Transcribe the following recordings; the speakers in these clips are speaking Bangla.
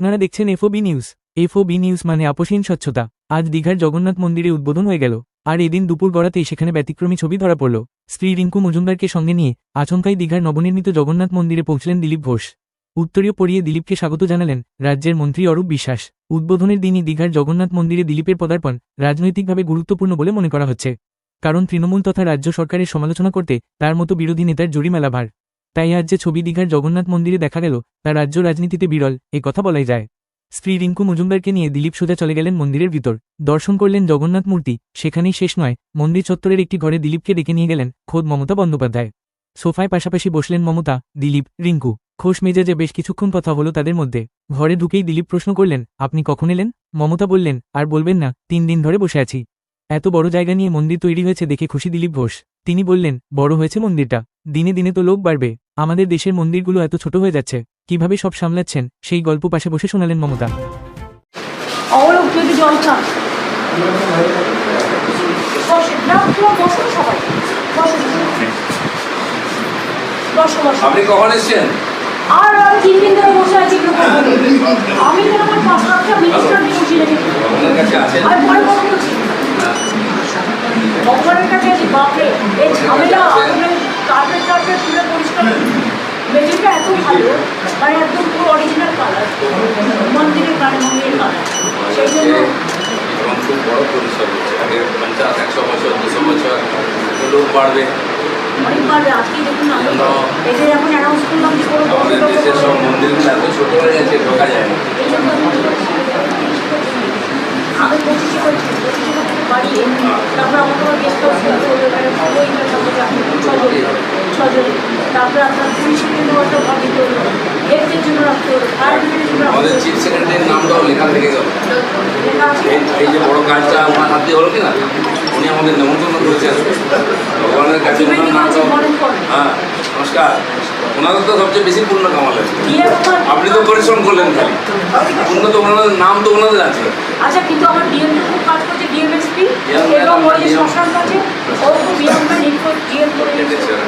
আপনারা দেখছেন এফওবি নিউজ এফওবি নিউজ মানে আপোষহীন স্বচ্ছতা। আজ দীঘার জগন্নাথ মন্দিরে উদ্বোধন হয়ে গেল। আর এদিন দুপুর গড়াতেই সেখানে ব্যতিক্রমী ছবি ধরা পড়ল। স্ত্রী রিঙ্কু মজুমদারকে সঙ্গে নিয়ে আচমকাই দীঘার নবনির্মিত জগন্নাথ মন্দিরে পৌঁছলেন দিলীপ ঘোষ। উত্তরীয় পরিয়ে দিলীপকে স্বাগত জানালেন রাজ্যের মন্ত্রী অরূপ বিশ্বাস। উদ্বোধনের দিনই দীঘার জগন্নাথ মন্দিরে দিলীপের পদার্পণ রাজনৈতিকভাবে গুরুত্বপূর্ণ বলে মনে করা হচ্ছে। কারণ তৃণমূল তথা রাজ্য সরকারের সমালোচনা করতে তার মতো বিরোধী নেতার জুড়ি মেলা ভার। তাই আজ যে ছবি দীঘার জগন্নাথ মন্দিরে দেখা গেল, তা রাজ্য রাজনীতিতে বিরল, এ কথা বলাই যায়। স্ত্রী রিঙ্কু মজুমদারকে নিয়ে দিলীপ সোজা চলে গেলেন মন্দিরের ভিতর। দর্শন করলেন জগন্নাথ মূর্তি, সেখানেই শেষ নয়, মন্দির চত্বরের একটি ঘরে দিলীপকে ডেকে নিয়ে গেলেন খোদ মমতা বন্দ্যোপাধ্যায়। সোফায় পাশাপাশি বসলেন মমতা, দিলীপ, রিঙ্কু। খোশ মেজাজে বেশ কিছুক্ষণ কথা হলো তাদের মধ্যে। ঘরে ঢুকেই দিলীপ প্রশ্ন করলেন, আপনি কখন এলেন? মমতা বললেন, আর বলবেন না, তিন দিন ধরে বসে আছি। এত বড় জায়গা নিয়ে মন্দির তৈরি হয়েছে দেখে খুশি দিলীপ ঘোষ। তিনি বললেন বড় হয়েছে মন্দিরটা। দিনে দিনে তো লোক বাড়বে। আমাদের দেশের মন্দিরগুলো এত ছোট হয়ে যাচ্ছে। কীভাবে সব সামলাচ্ছেন? সেই গল্প পাশে বসে শোনালেন মমতা। আপনি কখন এসছেন? আর আমি তিন দিন ধরে বসে আছি আমি আমার পাঁচ সাতটা মিনিস্টার বসে রেখেছি। আপনার কাছে আছেন আমি পরে কথা বলছি ভগবানের কাছে আছি বাপরে এই ঝামেলা কার্পেট টার্পেট তুলে পরিষ্কার মেঝেটা এত ভালো মানে একদম পুরো অরিজিনাল কালার মন্দিরের কাঠ মন্দিরের কালার সেই জন্য এবং খুব বড় পরিসর হচ্ছে। আগে পঞ্চাশ একশো বছর দুশো বছর লোক বাড়বে। অনেকবার আজকে দেখুন আমি এদের এখন অ্যানাউন্স করলাম যে কোনো আমাদের দেশের সব মন্দিরগুলো এত ছোট হয়ে গেছে ঢোকা যায় না এই জন্য আমি আমি পঁচিশে করছি পঁচিশে করতে বাড়িয়ে তারপর আমাকে আমার গেস্ট হাউস ওইটা সাথে ছজন। ছজন তারপরে আপনার পুলিশের জন্য একটা ভাবি করল হেলথের জন্য রাখতে হলো ফায়ার ব্রিগেডের জন্য রাখতে আমাদের চিফ সেক্রেটারির নামটাও লেখা থেকে গেল এই যে বড় কাজটা আমার হাতে হলো কিনা উনি আমাদের নেমন্তন্ন করেছেন। ভগবানের কাছে ওনার নামটাও হ্যাঁ নমস্কার। ওনাদের তো সবচেয়ে বেশি পূর্ণ কামালেন। আমার আপনি তো পরিশ্রম করলেন খালি। পূর্ণ তো ওনাদের নাম তো ওনাদের আছে। আচ্ছা কিন্তু আমার ডিএম খুব কাজ করছে ডিএমএসপি এবং ওই যে শ্মশান আছে ও খুব ইয়াং ম্যান ইনফো ডিএম করে কেটেছে ওরা, ঠিক খুব ভালো করেছে অনেক কাজ করেছে।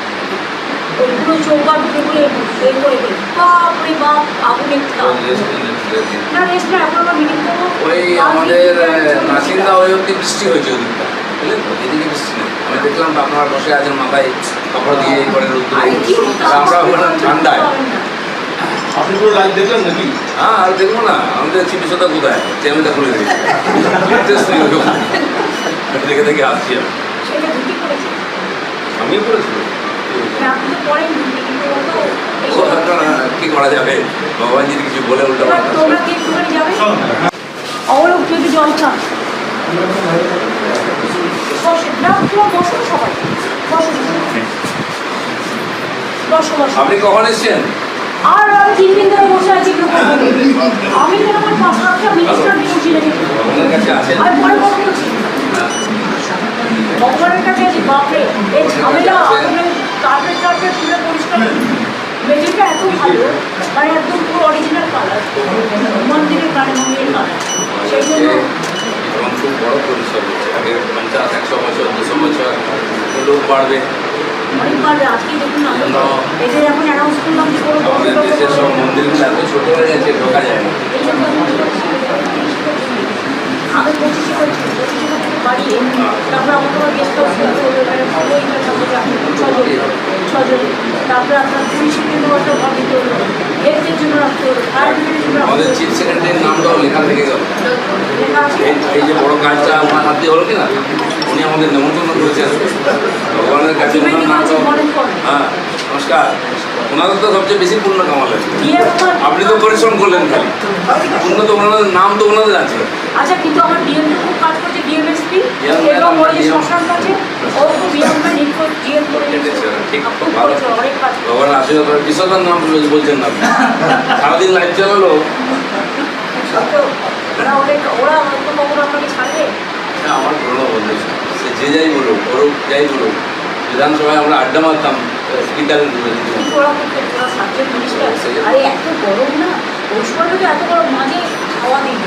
ওইগুলো চৌকা ঢুকে বলে এ করে বলে বাপরে বাপ আগুনে। না রেস্ট না এখন আমরা মিটিং করব। ওই আমাদের করব? ওই অব্দি বৃষ্টি হয়েছে ওদিকটা বুঝলেন তো? এদিকে বৃষ্টি নেই। আমি দেখলাম আপনারা বসে আছেন মাথায় কাপড় দিয়ে এই করে আমরা হলাম ঠান্ডায়। আপনি পুরো লাইভ দেখলেন নাকি? হ্যাঁ আর দেখব না। আমাদের চিকিৎসাটা কোথায়? চ্যানেলটা খুলে দিই দেখে দেখে আসছি আমি। সেটা ঢুকে পড়েছে আমিও করেছিলাম মানে আপনি তো পরেন ঢুকে কিন্তু ও তো এই ও, আপনারা কি করা যাবে? ভগবান যদি কিছু বলে উল্টো তোমরা কি একটুখানি যাবে? অবলোক যদি জল খান বসে না তোমার বসো সবাই। বসো বসো। বসো আপনি কখন এসছেন? আর আমি তিন দিন ধরে বসে আছি এগুলো করব আমি তো আমার পাঁচ সাতটা মিনিস্টার দিয়ে বসে রেখেছি ভগবানের কাছে আছেন আমি পরে কথা বলছি হ্যাঁ। ভগবানের কাছে আছি বাপরে এই ঝামেলা কার্পেট টার্পেট তুলে পরিষ্কার মেঝেটা এত ভালো মানে একদম পুরো অরিজিনাল কালার মন্দিরের মন্দিরের কালার সেই জন্য এবং খুব বড় পরিসর হচ্ছে আগে পঞ্চাশ একশো বছর দুশো বছর লোক বাড়বে। অনেকবার আজকে দেখুন আমি এদের এখন অ্যানাউন্স করলাম যে কোনো আমাদের দেশের সব। মন্দিরগুলো এত ছোট হয়ে গেছে ঢোকা যায় না। আমি পঁচিশে করছি পঁচিশে বাড়িয়ে তারপর আমাকে আমার গেস্ট হাউস ছজন ছজন তারপরে আপনার পুলিশের জন্য একটা ভাবি করল হেলথের জন্য রাখতে হলো। ফায়ার জন্য আমাদের চিফ সেক্রেটারির নামটাও লেখা থেকে গেল এই যে বড় কাজটা আমার হাতে হলো কিনা উনি আমাদের নেমন্তন্ন করেছেন ভগবানের কাছে. হ্যাঁ নমস্কার। ওনাদের তো সবচেয়ে বেশি পূর্ণ কামালেন আপনি তো পরিশ্রম করলেন খালি। পূর্ণ তো ওনাদের নাম তো ওনাদের আছে। আচ্ছা কিন্তু আমার ডিএম এবং ওই যে শ্মশান আছে ও খুব করে ঠিক খুব ভালো। অনেক কাজ ভগবান আশীর্বাদ নাম বলছেন না সারাদিন চালালো ওরা ওদের ওরা হয়তো কখনো আপনাকে ছাড়বে। না, আমার পুরোনো বন্ধু সে যে যাই বলুক করুক যাই বলুক বিধানসভায় আমরা আড্ডা মারতাম স্পিকারের আরে এত গরম না? ওই এত মাঝে খাওয়া দিয়ে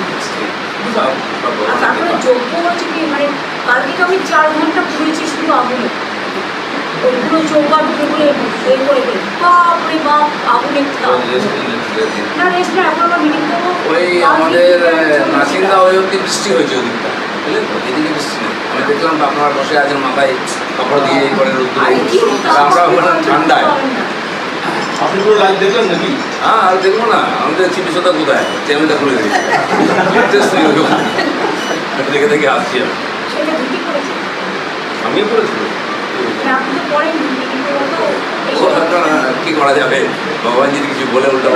তারপরে যোগ্য হচ্ছে কি? মানে কালকে আমি চার ঘণ্টা পুড়েছি শুধু আগুনে। ওইগুলো চৌকা ঢুকে করে এই করে করে বাপরে বাপ আগুনে না রেস্ট না এখন আমরা মিটিং করব। ওই আমাদের নাসিন্দা ওই অব্দি বৃষ্টি হয়েছে ওদিকটা বুঝলেন তো? এদিকে বৃষ্টি নেই। আমি দেখলাম আপনারা বসে আছেন মাথায় কাপড় দিয়ে করে আরে আমরা হলাম ঠান্ডায়। আপনি পুরো লাইভ দেখলেন নাকি? হ্যাঁ আর দেখব না। আমাদের চিকিৎসা কোথায়? চ্যানেলটা খুলে দিচ্ছি দেখে দেখে আসছি আমিও করেছি। মানে ও, কি করা যাবে? ভগবান যদি কিছু বলে উল্টো